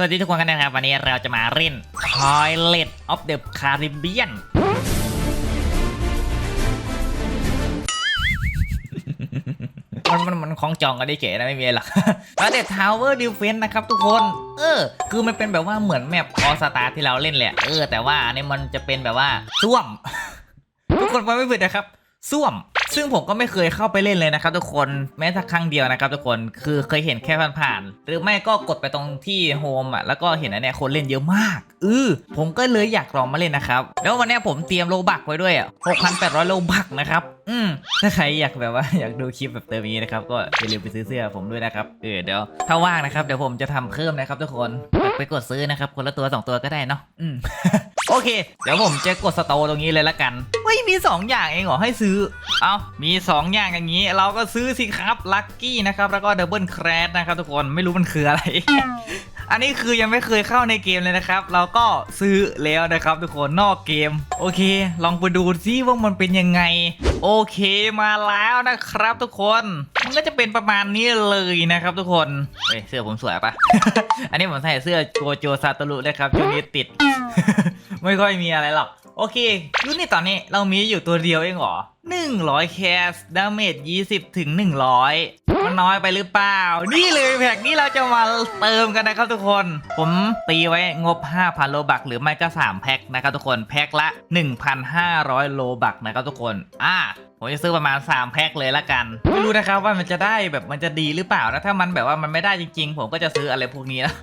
สวัสดีทุกคนกันนะครับ วันนี้เราจะมาเล่น Toilet of the Caribbean มันมันมันคล้องจองกันได้เก๋นะไม่มีหรอกแล้วแต่ Tower Defense นะครับทุกคน เออ คือมันเป็นแบบว่าเหมือนแมปออสตาที่เราเล่นแหละ เออ แต่ว่าอันนี้มันจะเป็นแบบว่า ส้วม ทุกคนฟังไม่ผิดนะครับ ส้วม ซึ่งผมก็ไม่เคยเข้าไปเล่นเลยนะครับทุกคนแม้แต่ครั้งเดียวนะครับทุกคนคือเคยเห็นแค่ผ่านๆหรือไม่ก็กดไปตรงที่โฮมอะแล้วก็เห็นอันเนี้ยคนเล่นเยอะมากเออผมก็เลยอยากลองมาเล่นนะครับแล้ววันเนี้ยผมเตรียมโลบักไว้ด้วยอะ6,800โลบักนะครับอืมถ้าใครอยากแบบว่าอยากดูคลิปแบบเติมนี้นะครับก็อย่าลืมไปซื้อเสื้อผมด้วยนะครับเออเดี๋ยวถ้าว่างนะครับเดี๋ยวผมจะทำเพิ่มนะครับทุกคนไปกดซื้อนะครับคนละตัวสองตัวก็ได้เนาะอืม โอเค เดี๋ยวผมจะกดสโตตรงนี้เลยละกันเฮ้ยมี 2 อย่างเองเหรอให้ซื้อ เอามี 2 อย่างอย่างนี้ เราก็ซื้อสิครับลัคกี้นะครับแล้วก็ดับเบิลแครดนะครับทุกคนไม่รู้มันคืออะไร อันนี้คือยังไม่เคยเข้าในเกมเลยนะครับ เราก็ซื้อแล้วนะครับทุกคนนอกเกม โอเค ลองไปดูซิว่ามันเป็นยังไง โอเคมาแล้วนะครับทุกคน ก็จะเป็นประมาณนี้เลยนะครับทุกคนเฮ้ยเสื้อผมสวยปะ อันนี้ผมใส่เสื้อโกโจซาโตรุนะครับช่วงนี้ติด ไม่ค่อยมีอะไรหรอก โอเคยูนี่ตอนนี้เรามีอยู่ตัวเดียวเองเหรอ 100แคสดาเมจ20 ถึง 100 มันน้อยไปหรือเปล่า นี่เลยแพ็กนี้เราจะมาเติมกันนะครับทุกคน ผมตีไว้งบ 5,000 โลบักหรือไม่ก็ 3 แพ็คนะครับทุกคน แพ็คละ 1,500 โลบักนะครับทุกคน อ่าผมจะซื้อประมาณ 3 แพ็คเลยละกัน ไม่รู้นะครับว่ามันจะได้แบบมันจะดีหรือเปล่านะ ถ้ามันแบบว่ามันไม่ได้จริง ๆ ผมก็จะซื้ออะไรพวกนี้นะ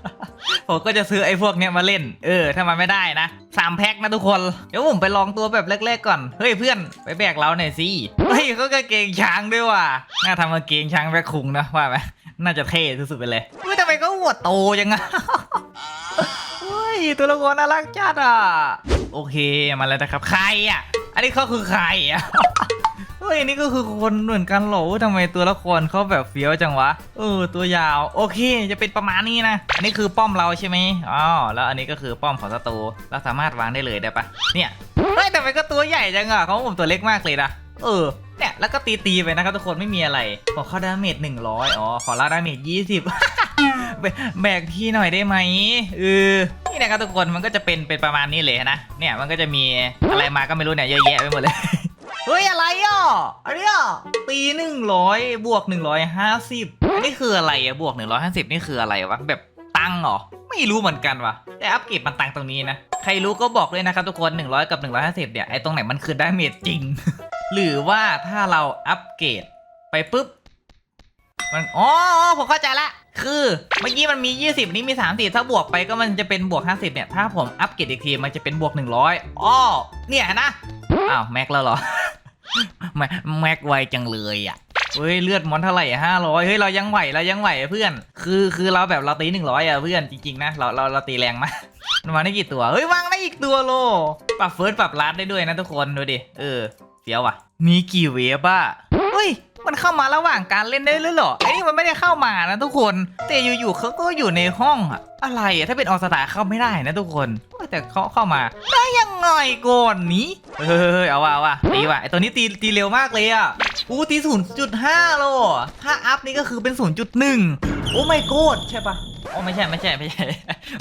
ผมก็จะซื้อไอ้พวกเนี้ยมาเล่น เออ ถ้ามันไม่ได้นะสามแพ็คนะทุกคน เดี๋ยวผมไปลองตัวแบบแรกๆก่อน เฮ้ยเพื่อนไปแบกเราหน่อยสิเฮ้ยเขาก็เกงช้างด้วยว่ะน่าทำมาเกงช้างแบกคุงนะว่าไหมน่าจะเท่สุดๆไปเลยเฮ้ยทำไมก็หัวโตจังอะเฮ้ยตัวละครน่ารักจัดอะโอเคมาแล้วนะครับใครอะ อันนี้เขาคือใครอะเฮ้ยนี่ก็คือคนเหมือนกันเหรอทำไมตัวละครเขาแบบเฟี้ยวจังวะ เออ ตัวยาว โอเค จะเป็นประมาณนี้นะ อันนี้คือป้อมเราใช่ไหมอ๋อ แล้วอันนี้ก็คือป้อมของศัตรูเราสามารถวางได้เลยได้ปะเนี่ย เฮ้ยแต่มันก็ตัวใหญ่จังอะของผมตัวเล็กมากเลยนะ เออเนี่ยแล้วก็ตีตีๆไปนะครับทุกคนไม่มีอะไรขอเข้าดาเมจหนึ่งร้อยอ๋อขอลาดาเมจยี่สิบแบกพี่หน่อยได้ไหมเออนี่นะครับทุกคนมันก็จะเป็นเป็นประมาณนี้เลยนะเนี่ยมันก็จะมีอะไรมาก็ไม่รู้เนี่ยเยอะแยะไปหมดเลยเฮ้ยอะไรอะอันเนี้ยตีหนึ่งร้อยบวกหนึ่งร้อยห้าสิบนนี้คืออะไรอะบวกหนึ่งร้อยห้าสิบนี่คืออะไรวะแบบตังค์เหรอไม่รู้เหมือนกันวะแต่อัปเกรดมันตังตรงนี้นะใครรู้ก็บอกเลยนะครับทุกคน 100 กับ 150 เนี่ยไอ้ตรงไหนมันคือดาเมจจริง หรือว่าถ้าเราอัปเกรดไปปุ๊บ มัน อ๋อ ผมเข้าใจละ คือเมื่อกี้มันมี 20 นี้มี 30 ถ้าบวกไปก็มันจะเป็นบวก 50 เนี่ย ถ้าผมอัปเกรดอีกทีมันจะเป็นบวก 100อ๋อเนี่ยนะ อ้าว แม็กแล้วเหรอ แม็กแม็กไวจังเลยอะเฮ้ยเลือดมอนเท่าไหร่ห้าร้อยเฮ้ยเรายังไหวเรายังไหวเพื่อน คือคือเราแบบเราตีหนึ่งร้อยอะเพื่อนจริงๆนะเราเราเราตีแรงมากมันวาได้กี่ตัว เฮ้ยวางได้อีกตัวโล ปรับเฟิร์สปรับลัดได้ด้วยนะทุกคนดูดิ เออ เฟี้ยวว่ะ มีกี่เวฟอะเฮ้ย มันเข้ามาระหว่างการเล่นได้เลยเหรอไอ้นี่มันไม่ได้เข้ามานะทุกคน แต่อยู่ๆเขาก็อยู่ในห้องอะอะไรอะถ้าเป็นออสตาเข้าไม่ได้นะทุกคนเฮ้ยแต่เขาเข้ามาได้ยังไงก่อนนี้เฮ้ยเฮ้ยเฮ้ยเอาว่ะเอาว่ะตีว่ะไอตัวนี้ตีตีเร็วมากเลยอะอู้ตีศูนย์จุดห้าโลถ้าอัพนี่ก็คือเป็นศูนย์จุดหนึ่งโอ้ไม่โกดใช่ปะ โอ้ไม่ใช่ไม่ใช่ไม่ใช่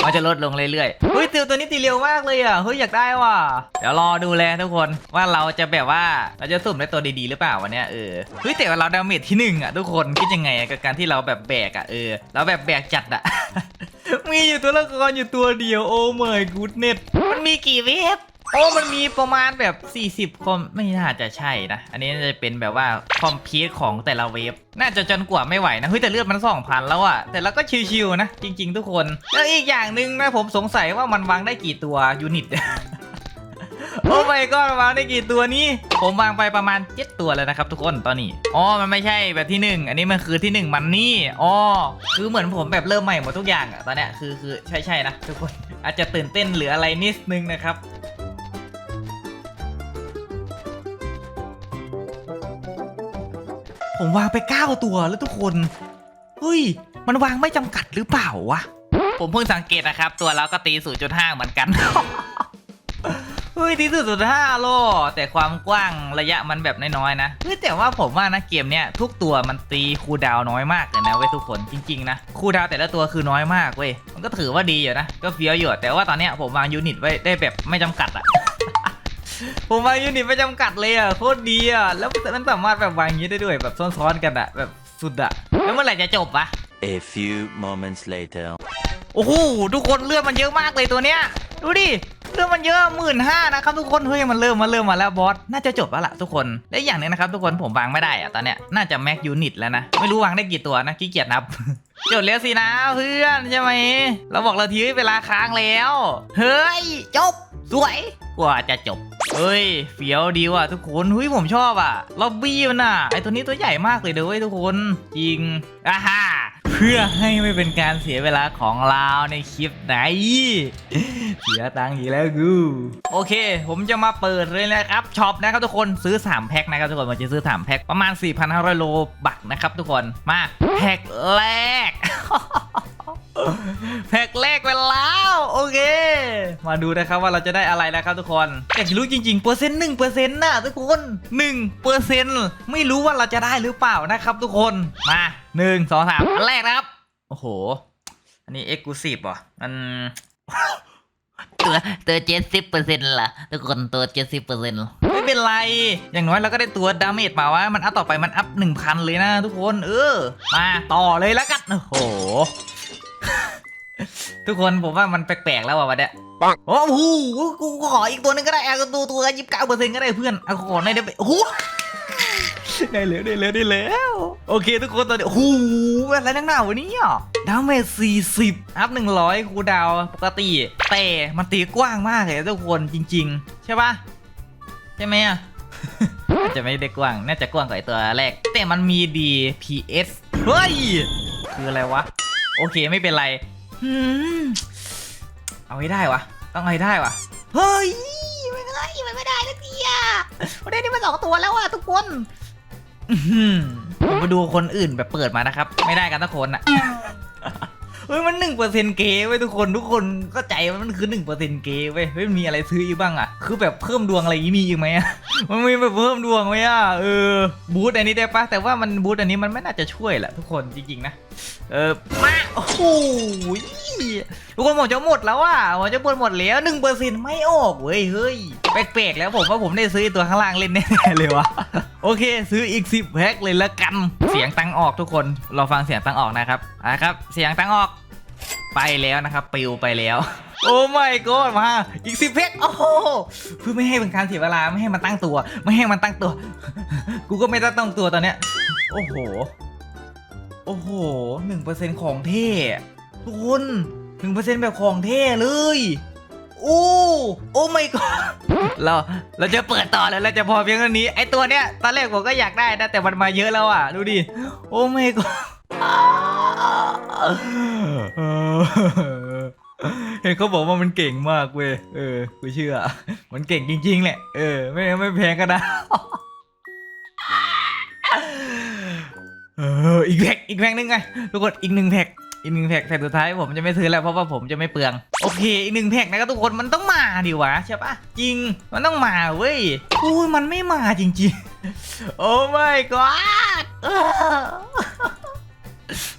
มันจะลดลงเรื่อยๆเฮ้ยติวตัวนี้ตีเร็วมากเลยอะเฮ้ยอยากได้ว่ะเดี๋ยวรอดูแลทุกคนว่าเราจะแบบว่าเราจะสุ่มได้ตัวดีๆหรือเปล่าวันเนี้ยเออเฮ้ยแต่ว่าเราดาเมจที่หนึ่งอะทุกคนคิดยังไงกับการที่เราแบบแบกอะเออเราแบบแบกจัดอะมีอยู่ตัวละครอยู่ตัวเดียวโอ้ my goodness มันมีกี่เวฟ โอ้มันมีประมาณแบบ 40 คอมไม่น่าจะใช่นะ อันนี้น่าจะเป็นแบบว่าคอมพีทของแต่ละเวฟ น่าจะจนกว่าไม่ไหวนะ เฮ้ยแต่เลือดมัน2,000แล้วอะแต่เราก็ชิวๆนะ จริง ๆ ทุกคน แล้วอีกอย่างหนึ่งนะผมสงสัยว่ามันวางได้กี่ตัวยูนิต โอ้ my god วางได้กี่ตัวนี้ ผมวางไปประมาณ 7 ตัวแล้วนะครับทุกคนตอนนี้ อ๋อ มันไม่ใช่แบบที่ 1 อันนี้มันคือที่ 1 มันนี่ อ๋อ คือเหมือนผมแบบเริ่มใหม่หมดทุกอย่างอะตอนเนี้ย คือคือใช่ใช่นะทุกคน อาจจะตื่นเต้นหรืออะไรนิดนึงนะครับ ผมวางไป 9 ตัวแล้วทุกคนเฮ้ย มันวางไม่จำกัดหรือเปล่าวะ ผมเพิ่งสังเกตนะครับ ตัวเราก็ตี 0.5 เหมือนกัน เฮ้ยที่สุดสุดห้าโล แต่ความกว้างระยะมันแบบน้อยๆนะเฮ้ยแต่ว่าผมว่านะเกมเนี้ยทุกตัวมันตีคูลดาวน์น้อยมากเลยนะเว้ยทุกคนจริงๆนะคูลดาวน์แต่ละตัวคือน้อยมากเว้ยมันก็ถือว่าดีอยู่นะก็เฟี้ยวอยู่แต่ว่าตอนเนี้ยผมวางยูนิตไว้ได้แบบไม่จำกัดอะ ผมวางยูนิตไม่จำกัดเลยอะโคตรดีอะแล้วมันสามารถแบบวางอย่างนี้ได้ด้วยแบบซ้อนๆกันอะแบบสุดอะแล้วเมื่อไหร่จะจบวะ A few moments later. โอ้โหทุกคนเลือดมันเยอะมากเลยตัวเนี้ยดูดิเลือดมันเยอะหมื่นห้านะครับทุกคนเฮ้ยมันเริ่มมาเริ่มมาแล้วบอสน่าจะจบแล้วล่ะทุกคนและอีกอย่างหนึงนะครับทุกคนผมวางไม่ได้อะตอนเนี้ยน่าจะแม็กยูนิตแล้วนะไม่รู้วางได้กี่ตัวนะขี้เกียจนับจบแล้วสินะเพื่อนใช่ไหมเราบอกเราทีเวลาค้างแล้ว เฮ้ยจบ สวยกว่าจะจบ เฮ้ยเฟี้ยวดีว่ะทุกคนเฮ้ยผมชอบอะล็อบบี้มันอะไอตัวนี้ตัวใหญ่มากเลยเด้อเว้ยทุกคนจริงอ่าฮ่าเพื่อให้ไม่เป็นการเสียเวลาของเราในคลิปไหน เสียตังค์อีกแล้วกู โอเค ผมจะมาเปิดเลยนะครับช็อปนะครับทุกคนซื้อ 3 แพ็คนะครับทุกคนมันจะซื้อ 3 แพ็คประมาณ 4,500 โลบักนะครับทุกคนมาแพ็คแรก แพ็คแรกไปแล้วโอเค มาดูนะครับว่าเราจะได้อะไรนะครับทุกคนอยากรู้จริงๆเปอร์เซ็นต์หนึ่งเปอร์เซ็นต์นะทุกคนหนึ่งเปอร์เซ็นต์ไม่รู้ว่าเราจะได้หรือเปล่านะครับทุกคนมาหนึ่งสองสามอันแรกนะครับ โอ้โห อันนี้เอ็กซ์คลูซีฟอะมันตัวตัวเจ็ดสิบเปอร์เซ็นต์ล่ะทุกคนตัวเจ็ดสิบเปอร์เซ็นต์ไม่เป็นไร อย่างน้อยเราก็ได้ตัวดาเมจมาว่ามันอัพต่อไปมันอัพหนึ่งพันเลยนะทุกคน เออ มาต่อเลยแล้วกัน โอ้โห ทุกคนผมว่ามันแปลกๆแล้วว่ะวันเนี้ยปัง โอ้โหกูขออีกตัวหนึงก็ได้เอาตัวตัวยี่สิบเก้าเปอร์เซ็นต์ก็ได้เพื่อนเอาขอหน่อยได้ไหมโอ้โห ได้แล้วได้แล้วได้แล้ว โอเคทุกคนตอนนี้โอ้โหอะไรนักหนาวะเนี่ยดาเมจสี่สิบอัพหนึ่งร้อยคูลดาวน์ปกติ แต่มันตีกว้างมากเลยทุกคนจริง ๆ ใช่ปะใช่ไหมอะน่าจะไม่ได้กว้าง น่าจะกว้างกว่าไอตัวแรก แต่มันมี DPS เฮ้ย คืออะไรวะ โอเคไม่เป็นไรหืม เอาให้ได้วะ ต้องเอาให้ได้วะ เฮ้ยไม่ได้มันไม่ได้สักทีอะมันได้ที่มาสองตัวแล้วอะทุกคนอื้อหือผมไปดูคนอื่นแบบเปิดมานะครับ ไม่ได้กันทุกคนอะเฮ้ยมันหนึ่งเปอร์เซ็นต์เกย์ไว้ยทุกคนทุกคนก็ใจว่ามันคือหนึ่งเปอร์เซ็นต์เกย์เว้ยเฮ้ยมันมีอะไรซื้ออีกบ้างอะ คือแบบเพิ่มดวงอะไรอย่างงี้มีอีกไหมอะมันมีแบบเพิ่มดวงไหมอะเออบูทอันนี้ได้ปะแต่ว่ามันบูทอันนี้มันไม่น่าจะช่วยแหละทุกคนจริงๆนะเออมาโอ้โหทุกคนผมจะหมดแล้วอะผมจะหมดหมดแล้วหนึ่งเปอร์เซ็นต์ไม่ออกเว้ยเฮ้ยแปลกๆแล้วผมว่าผมได้ซื้อตัวข้างล่างเล่นแน่ๆเลยวะโอเค ซื้ออีก10แพ็คเลยละกัน เสียงตังออกทุกคนเราฟังเสียงตังออกนะครับอะครับ เสียงตังออกไปแล้วนะครับปิวไปแล้วโอ้ไม่ก็มาอีกสิบเพชรโอ้โหเพื่อไม่ให้เป็นการเสียเวลาไม่ให้มันตั้งตัว ไม่ให้มันตั้งตัว กูก็ไม่ได้ตั้งตัวตอนเนี้ยโอ้โห โอ้โหหนึ่งเปอร์เซ็นของเท่ทุกคนหนึ่งเปอร์เซ็นแบบของเท่เลยโอ้โอ้ไม่ก็เราเราจะเปิดต่อแล้วเราจะพอเพียงเท่านี้ ไอตัวเนี้ยตอนแรกผมก็อยากได้นะแต่มันมาเยอะแล้วอะ ดูดิ โอ้ไม่ก็เห็นเขาบอกว่ามันเก่งมากเว้ยเออกูเชื่อ มันเก่งจริงๆแหละเออไม่ไม่แพงก็ได้ เอออีกแพ็กอีกแพ็กหนึงไงทุกคนอีกหนึ่งแพ็กอีกหนึ่งแพ็กแพ็กสุดท้ายผมจะไม่ซื้อแล้วเพราะว่าผมจะไม่เปลือง โอเค อีกหนึ่งแพ็กนะครับทุกคนมันต้องมาดิวะใช่ปะจริงมันต้องมาเว้ยอุ้ยมันไม่มาจริงๆ โอ้ my god เออ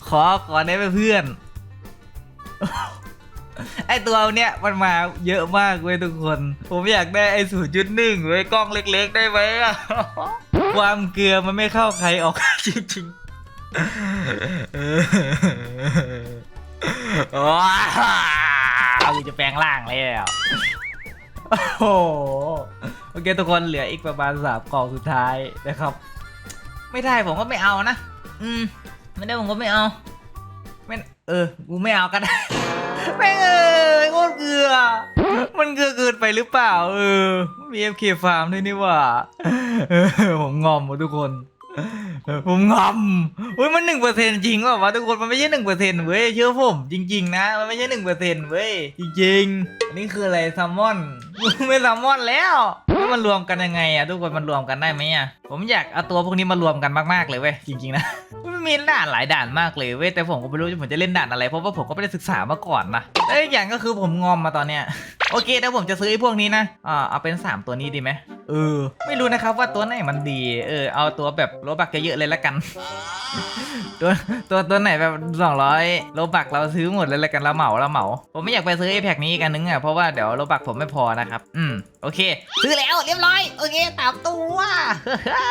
ขอขอได้ไหมเพื่อนไอตัวเนี้ยมันมาเยอะมากเว้ยทุกคน ผมอยากได้ไอศูนย์จุดหนึ่งไว้ยกล้องเล็ก ๆ ได้ไหมอะความเกลือมันไม่เข้าใครออกจริงๆ โอ้เอาจะแปลงร่างแล้วโอ้โหโอเคทุกคนเหลืออีกประมาณสามกล่องสุดท้ายนะครับ ไม่ได้ผมก็ไม่เอานะ อืม ไม่ได้ผมก็ไม่เอา ไม่เออ กูไม่เอาก็ได้แม่เอ้ยโคตรเกลือ มันเกลือเกินไปหรือเปล่า เออ มี FK ฟาร์มด้วยนี่ว่าผมงอมหมดทุกคน ผมงอมเฮ้ยมันหนึ่งเปอร์เซ็นจริงว่าวะทุกคนมันไม่ใช่หนึ่งเปอร์เซ็นเว้ยเชื่อผมจริง ๆ นะ มันไม่ใช่หนึ่งเปอร์เซ็นเว้ยจริงๆอันนี้คืออะไรแซลมอน ไม่แซลมอนแล้วแล้วมันรวมกันยังไงอะทุกคนมันรวมกันได้ไหมอะผมอยากเอาตัวพวกนี้มารวมกันมากๆเลยเว้ยจริงๆนะมันมีด่านหลายด่านมากเลยเว้ยแต่ผมก็ไม่รู้ว่าผมจะเล่นด่านอะไรเพราะว่าผมก็ไม่ได้ศึกษามาก่อนนะแล้วอีกอย่างก็คือผมงอมมาตอนเนี้ยโอเคเดี๋ยวผมจะซื้อไอ้พวกนี้นะอ่าเอาเป็น 3 ตัวนี้ดีไหมเออ ไม่รู้นะครับว่าตัวไหนมันดี เออ เอาตัวแบบโลบักเยอะๆเลยละกัน ตัวตัวตัวไหนแบบ 200โลบักเราซื้อหมดเลยละกันเราเหมาเราเหมา ผมไม่อยากไปซื้อไอ้แพ็กนี้อีกอันนึงอะเพราะว่าเดี๋ยวโลบักผมไม่พอนะครับ อืม โอเค ซื้อแล้วเรียบร้อย โอเคตามตัวเฮ้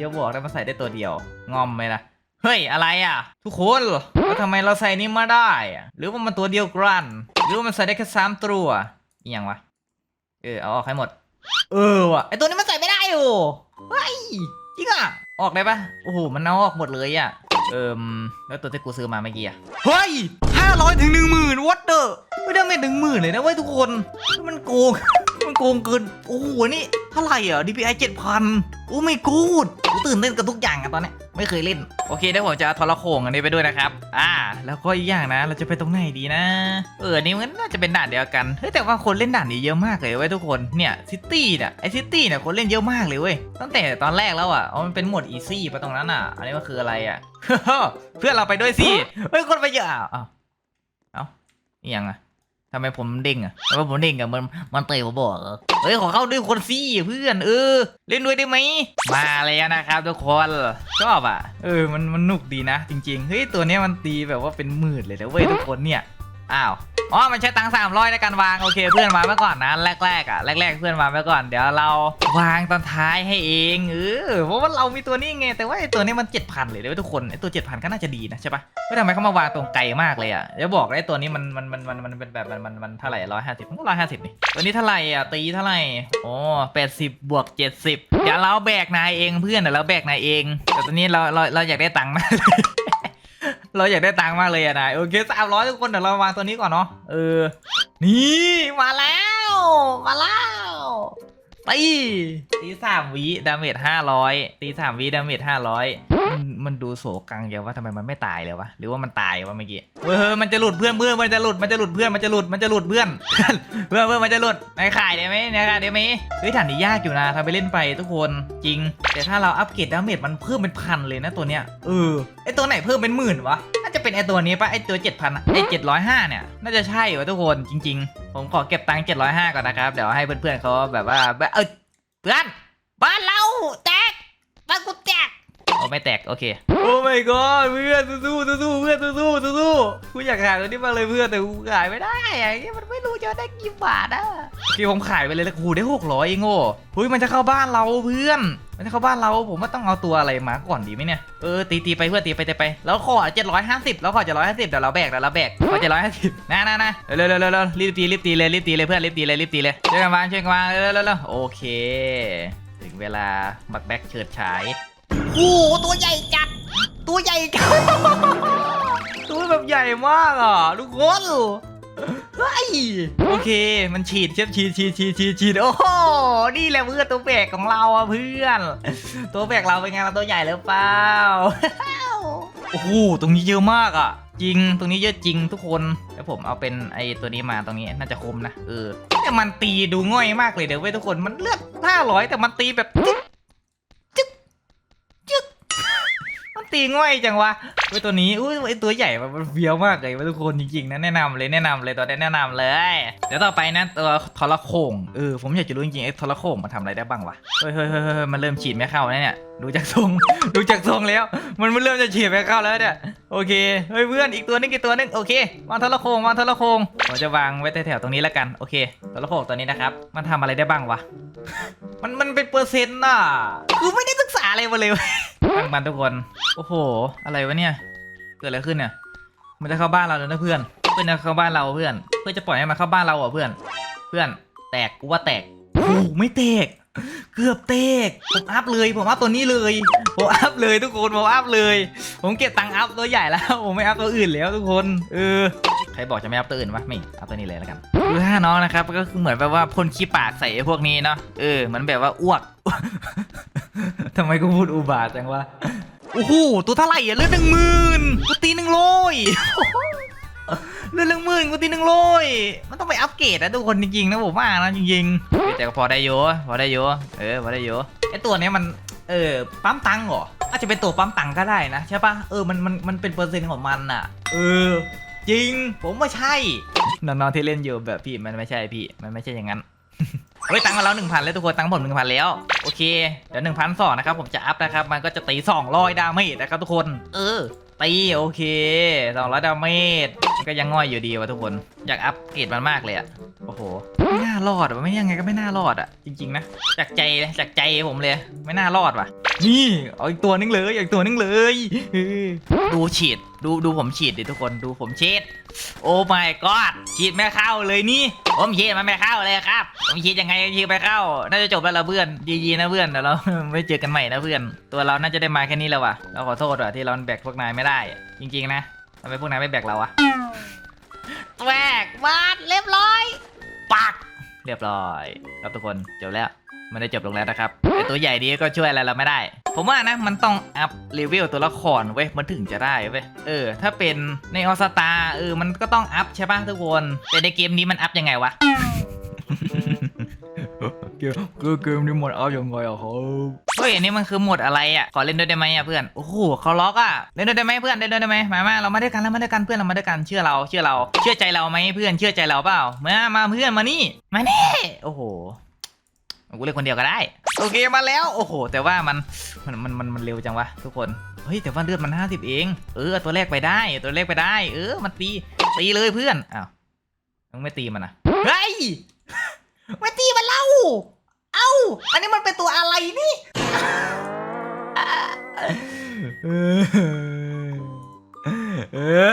ย่าบอกนะมาใส่ได้ตัวเดียว งอมไหมล่ะ เฮ้ย อะไรอะ ทุกคนแล้วทำไมเราใส่นี่มาได้อะหรือว่ามันตัวเดียวกรัน หรือว่ามันใส่ได้แค่สามตัวอหย่างวะ เออ เอาออกให้หมด เออว่ะ ไอตัวนี้มันใส่ไม่ได้โอ้เฮ้ยจริงอะ ออกได้ปะโอ้โห มันเอาออกหมดเลยอะ เอิมแล้วตัวที่กูซื้อมาเมื่อกี้อะเฮ้ยห้าร้อยถึงหนึ่งหมื่นวัตเตอร์ไม่ได้ไม่ถึงหมื่นเลยนะเว้ยทุกคน มันโกง มันโกงเกิน โอ้โห นี่เท่าไหร่อะ DPI 7,000โอ้ไม่กูดกูตื่นเต้นกับทุกอย่างอะตอนเนี้ย ไม่เคยเล่น โอเคเดี๋ยวผมจะเอาทรโขงอันนี้ไปด้วยนะครับ อ่า แล้วก็อีกอย่างนะ เราจะไปตรงไหนดีนะ เออนี่มันน่าจะเป็นด่านเดียวกัน เฮ้ยแต่ว่าคนเล่นด่านนี้เยอะมากเลยเว้ยทุกคน เนี่ยซิตี้เนี่ยไอซิตี้เนี่ยคนเล่นเยอะมากเลยเว้ย ตั้งแต่ตอนแรกแล้วอะอ๋อมันเป็นโหมดอีซี่ไปตรงนั้นอะ อันนี้มันคืออะไรอะ เพื่อนเราไปด้วยสิ เฮ้ยคนไปเยอะอ้าเอ้าอีหยังอะ ทำไมผมเด้งอะทำไมผมเด้งอะ มัน มันเตะผมบอกเหรอเฮ้ย ขอเข้าด้วยคนสิเพื่อน เออ เล่นด้วยได้ไหม มาแล้วนะครับทุกคน ชอบอะ เออ มัน มันนุกดีนะ จริง ๆ เฮ้ย ตัวนี้มันตีแบบว่าเป็นหมื่นเลยนะเว้ยทุกคนเนี่ย อ้าว อ๋อมันใช้ตังค์สามร้อยในการวางโอเค เพื่อนมาไว้ก่อนนะแรกๆอะแรก ๆ เพื่อนมาไว้ก่อนเดี๋ยวเราวางตอนท้ายให้เองเออเพราะว่าเรามีตัวนี้ไงแต่ว่าไอ้ตัวนี้มันเจ็ดพันเลยเว้ยทุกคนไอ้ตัวเจ็ดพันก็น่าจะดีนะใช่ปะไม่ทำไมเขามาวางตรงไกลมากเลยอะเดี๋ยวบอกไอ้ตัวนี้มันมันมันมันมันเป็นแบบมันมันมันเท่าไหร่ร้อยห้าสิบร้อยห้าสิบนี่ตัวนี้เท่าไหร่อะตีเท่าไหร่โอ้แปดสิบบวกเจ็ดสิบเดี๋ยวเราแบกนายเองเพื่อนเดี๋ยวเราแบกนายเอง แต่ตอนนี้เราเราเราอยากได้ตังค์มาก เราอยากได้ตังค์มากเลยอะนายโอเคสามร้อยทุกคนเดี๋ยวเราวางตัวนี้ก่อนเนาะเออ นี่มาแล้ว มาแล้วตีตีสามวิดาเมจห้าร้อยตีสามวิดาเมจห้าร้อย มันดูโศกังเยอะว่าทำไมมันไม่ตายเลยวะ หรือว่ามันตายวะเมื่อกี้เฮ้ยมันจะหลุดเพื่อนเพื่อนมันจะหลุดมันจะหลุดเพื่อนมันจะหลุดมันจะหลุดเพื่อนเพื่อนเพื่อนมันจะหลุดในขายได้ไหมในขายได้ไหมเฮ้ยฐานนี้ยากอยู่นะทำไปเล่นไปทุกคนจริง แต่ถ้าเราอัปเกรดดาเมจมันเพิ่มเป็นพันเลยนะตัวเนี้ยเออไอตัวไหนเพิ่มเป็นหมื่นวะน่าจะเป็นไอตัวนี้ปะไอตัวเจ็ดพันไอเจ็ดร้อยห้าเนี่ยน่าจะใช่วะทุกคนจริง ๆ ผมขอเก็บตังค์เจ็ดร้อยห้าก่อนนะครับเดี๋ยวให้เพื่อนๆเขาแบบว่าเออเพื่อนบ้านเราแตกบ้านกูแตกโอ้ ไม่แตกโอเค โอ้ my god เพื่อนสู้ๆสู้ๆเพื่อนสู้ๆสู้ๆกูอยากขายตัวนี้มากเลยเพื่อนแต่กูขายไม่ได้อะไอ้มันไม่รู้จะได้กี่บาทอะพี่ผมขายไปเลยแล้วกูได้หกร้อยเองโง่เฮ้ยมันจะเข้าบ้านเราเพื่อน มันจะเข้าบ้านเราผมว่าต้องเอาตัวอะไรมาก่อนดีไหมเนี่ยเออตีตีไปเพื่อนตีไปตีไป แล้วขอเจ็ดร้อยห้าสิบแล้วขอเจ็ดร้อยห้าสิบเดี๋ยวเราแบกเดี๋ยวเราแบกขอเจ็ดร้อยห้าสิบนะนะนะเร็วเร็วเร็วเร็วรีบตีรีบตีเลยรีบตีเลยเพื่อนรีบตีเลยรีบตีเลยช่วยกันวางช่วยกันวางเร็วเร็วเร็วเร็วโอเค ถึงเวลาบักแบกเฉิดฉาย โอ้โหตัวใหญ่จัด ตัวใหญ่จัดตัวแบบใหญ่มากอะทุกคนเฮ้ยโอเค มันฉีดเชฟฉีดฉีดฉีดฉีดฉีดโอ้โหนี่แหละเพื่อนตัวแบกของเราอะเพื่อน ตัวแบกเราเป็นไงเราตัวใหญ่หรือเปล่าโอ้โหตรงนี้เยอะมากอะ จริงตรงนี้เยอะจริงทุกคนแล้วผมเอาเป็นไอตัวนี้มาตรงนี้น่าจะคมนะเออแต่มันตีดูง่อยมากเลยเดี๋ยวเว้ยทุกคนมันเลือดห้าร้อยแต่มันตีแบบ ตีง่อยจังวะเว้ยตัวนี้อุ้ยไอตัวใหญ่มันเฟี้ยวมากเลยทุกคนจริงๆนะแนะนำเลยแนะนำเลยตัวนี้แนะนำเลยเดี๋ยวต่อไปนะตัวทรโขงเออผมอยากจะรู้จริงๆไอ้ทรโขงมันทำอะไรได้บ้างวะเฮ้ยเฮ้ยเฮ้ยเฮ้ยมันเริ่มฉีดไม่เข้าแล้วเนี่ยดูจากทรงดูจากทรงแล้ว มันมันเริ่มจะฉีดไม่เข้าแล้วเนี่ยโอเคเฮ้ยเพื่อนอีกตัวนึงอีกตัวนึงโอเควางทรโขงวางทรโขงผมจะวางไว้แถวๆตรงนี้แล้วกันโอเคทรโขงตัวนี้นะครับ มันทำอะไรได้บ้างวะมันมันเป็นเปอร์เซ็นต์น่ะคือไม่ได้ศึกษาอะไรมาเลย เว้ยตั้งมันทุกคน โอ้โห อะไรวะเนี่ย เกิดอะไรขึ้นเนี่ย มันจะเข้าบ้านเราแล้วนะเพื่อน เพื่อนจะเข้าบ้านเราเพื่อน เพื่อนจะปล่อยให้มันเข้าบ้านเราเหรอเพื่อน เพื่อน แตก กูว่าแตกโอ้โหไม่แตก เกือบแตก ผมอัพเลย ผมอัพตัวนี้เลย ผมอัพเลยทุกคน ผมอัพเลย ผมเก็บตังค์อัพตัวใหญ่แล้ว ผมไม่อัพตัวอื่นแล้วทุกคน เออ ใครบอกจะไม่อัพตัวอื่นวะไม่อัพตัวนี้เลยแล้วกันคือถ้าน้องนะครับ ก็คือเหมือนแบบว่าพ่นขี้ปากใส่พวกนี้เนาะ เออ เหมือนแบบว่าอ้วก ทำไมกูพูดอุบาทจังวะ โอ้โห ตัวเท่าไหร่อะเลือดหนึ่งหมื่นกูตีหนึ่งร้อยเลือดหนึ่งหมื่นกูตีหนึ่งร้อยมันต้องไปอัปเกรดนะทุกคนจริงๆนะผมว่านะจริงๆเฮ้ยแต่ก็พอได้โยพอได้โยเออพอได้โยไอตัวเนี้ยมันเออปั๊มตังค์เหรออาจจะเป็นตัวปั๊มตังค์ก็ได้นะใช่ปะเออมันมันมันเป็นเปอร์เซ็นต์ของมันอะเออ จริง ผมว่าใช่น้องๆที่เล่นอยู่แบบพี่มันไม่ใช่พี่มันไม่ใช่อย่างนั้น เฮ้ยตังค์มาแล้วหนึ่งพันแล้วทุกคนตังค์ผมหนึ่งพันแล้วโอเคเดี๋ยวหนึ่งพันสองนะครับผมจะอัพนะครับมันก็จะตีสองร้อยดาเมจนะครับทุกคน เออตีโอเคสองร้อยดาเมจก็ยังง่อยอยู่ดีวะทุกคนอยากอัพเกรดมันมากเลยอะโอ้โหไม่น่ารอดอะไม่ยังไงก็ไม่น่ารอดอะจริงๆนะจากใจจากใจผมเลย ไม่น่ารอดว่ะนี่เอาอีกตัวนึงเลยอีกตัวนึงเลยดูฉีด ดูดูผมฉีดดิทุกคนดูผมฉีดโอ้ my god ฉีดไม่เข้าเลยนี่ ผมฉีดมันไม่เข้าเลยครับ ผมฉีดยังไงก็ฉีดไม่เข้า น่าจะจบแล้วละเพื่อนยีๆนะเพื่อนเดี๋ยวเราไม่เจอกันใหม่นะเพื่อน ตัวเราน่าจะได้มาแค่นี้แล้วว่ะเราขอโทษว่ะที่เราแบกพวกนายไม่ได้ จริงๆนะทำไมพวกนายไม่แบกเราอะแบกวาดเรียบร้อย ปัก เรียบร้อย ครับทุกคนจบแล้ว มันได้จบลงแล้วนะครับแต่ตัวใหญ่ดีก็ช่วยอะไรเราไม่ได้ ผมว่านะมันต้องอัพเลเวลตัวละครเว้ยมันถึงจะได้เว้ยเออ ถ้าเป็นในออสตาเออมันก็ต้องอัพใช่ปะทุกคน แต่ในเกมนี้มันอัพยังไงวะเกมเกมนี้หมดอัพยังไงอะครับเฮ้ยอันนี้มันคือหมดอะไรอะขอเล่นด้วยได้ไหมอะเพื่อนโอ้โหเขาล็อกอะเล่นด้วยได้ไหมเพื่อนเล่นด้วยได้ไหมมามาเรามาด้วยกันเรามาด้วยกันเพื่อนเรามาด้วยกันเชื่อเราเชื่อเรา เชื่อใจเราไหมเพื่อนเชื่อใจเราเปล่ามามาเพื่อนมานี่มานี่โอ้โห กูเล่นคนเดียวก็ได้ โอเคมาแล้ว โอ้โห แต่ว่ามันมันมันมันมันเร็วจังวะทุกคน เฮ้ยแต่ว่าเลือดมัน 50 เอง เออตัวแรกไปได้ ตัวแรกไปได้ เออมันตีตีเลยเพื่อน อ้าวมึงไม่ตีมันนะเฮ้ยไม่ตีมันเล่า เอ้า อันนี้มันเป็นตัวอะไรนี่ เออ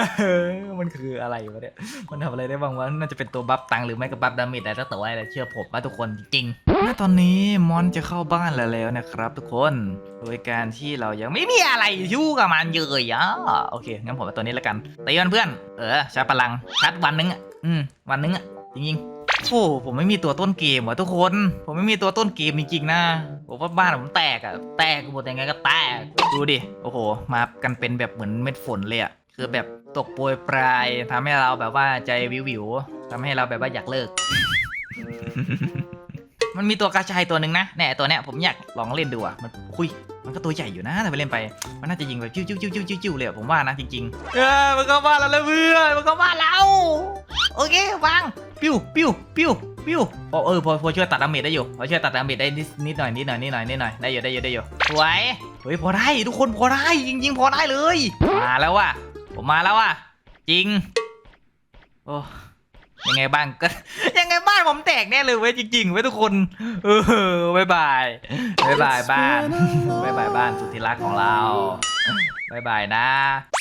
มันคืออะไรวะเนี่ย มันทำอะไรได้บ้างวะ น่าจะเป็นตัวบัฟตังหรือไม่ก็บัฟดาเมจอะไรสักตัวอะไรเชื่อผมว่าทุกคนจริงๆณตอนนี้มอนจะเข้าบ้านแล้วแล้วนะครับทุกคน โดยการที่เรายังไม่มีอะไรยุ่กับมันเลยอะโอเค งั้นผมเอาตัวนี้แล้วกันตีมันเพื่อน เออชาพลังชาร์จวันนึงอะ อืม วันนึงอะ จริงๆโอ้ผมไม่มีตัวต้นเกมว่ะทุกคน ผมไม่มีตัวต้นเกมจริงๆนะผมว่าบ้านผมแตกอะแตกหมดยังไงก็แตก ดูดิ โอ้โห มากันเป็นแบบเหมือนเม็ดฝนเลยอะ คือแบบตกโปรยปลายทำให้เราแบบว่าใจวิววิวๆทำให้เราแบบว่าอยากเลิก มันมีตัวกระชายตัวหนึ่งนะเนี่ยตัวเนี้ยผมอยากลองเล่นดูอะมันคุยมันก็ตัวใหญ่อยู่นะแต่ไปเล่นไป มันน่าจะยิงแบบจิ้วจิ้วจิ้วจิ้วจิ้วจิ้วเลยอะผมว่านะจริงๆเออมันก็บ้าเราแล้วเพื่อนมันก็บ้าเรา โอเควางปิ้วปิ้วปิ้วปิ้วพอเออพอพอช่วยตัดดาเมจได้อยู่พอช่วยตัดดาเมจได้นิดนิดหน่อยนิดหน่อยนิดหน่อยนิดหน่อยได้อยู่ได้อยู่ได้อยู่สวยเฮ้ยพอได้ทุกคนพอได้จริง ๆ พอได้เลยมาแล้วว่ะ ผมมาแล้วว่ะ จริง โอ้ยังไงบ้างก็ ยังไงบ้านผมแตกแน่เลยเว้ยจริงๆเว้ยทุกคน เออบายบายบายบายบ้านบายบายบ้านสุดที่รักของเราบายบายนะ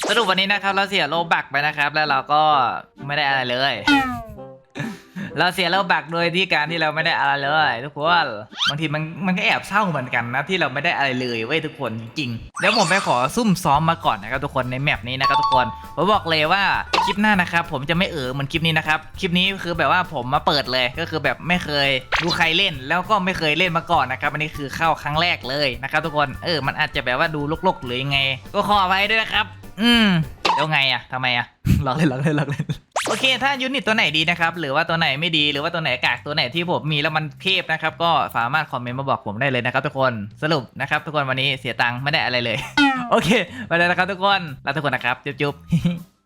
สรุปวันนี้นะครับเราเสียโลบักไปนะครับ แล้วเราก็ไม่ได้อะไรเลย เราเสียโลบักโดยที่การที่เราไม่ได้อะไรเลยทุกคนบางทีมันมันก็แอบเศร้าเหมือนกันนะที่เราไม่ได้อะไรเลยเว้ยทุกคนจริงๆเดี๋ยวผมไปขอซุ่มซ้อมมาก่อนนะครับทุกคนในแมปนี้นะครับทุกคนผมบอกเลยว่าคลิปหน้านะครับผมจะไม่เออเหมือนคลิปนี้นะครับคลิปนี้คือแบบว่าผมมาเปิดเลยก็คือแบบไม่เคยดูใครเล่นแล้วก็ไม่เคยเล่นมาก่อนนะครับอันนี้คือเข้าครั้งแรกเลยนะครับทุกคนเออมันอาจจะแบบว่าดูลกๆหรือยังไง ก็ขออภัยด้วยนะครับ อืมแล้วไงอะทำไมอะหลอกเล่นหลอกเล่นหลอกเล่น โอเค ถ้ายูนิตตัวไหนดีนะครับ หรือว่าตัวไหนไม่ดี หรือว่าตัวไหนกากตัวไหนที่ผมมีแล้วมันเทพนะครับ ก็สามารถคอมเมนต์มาบอกผมได้เลยนะครับทุกคน สรุปนะครับทุกคนวันนี้เสียตังค์ไม่ได้อะไรเลย โอเค ไปเลยนะครับทุกคน ลาทุกคนนะครับ จุ๊บๆ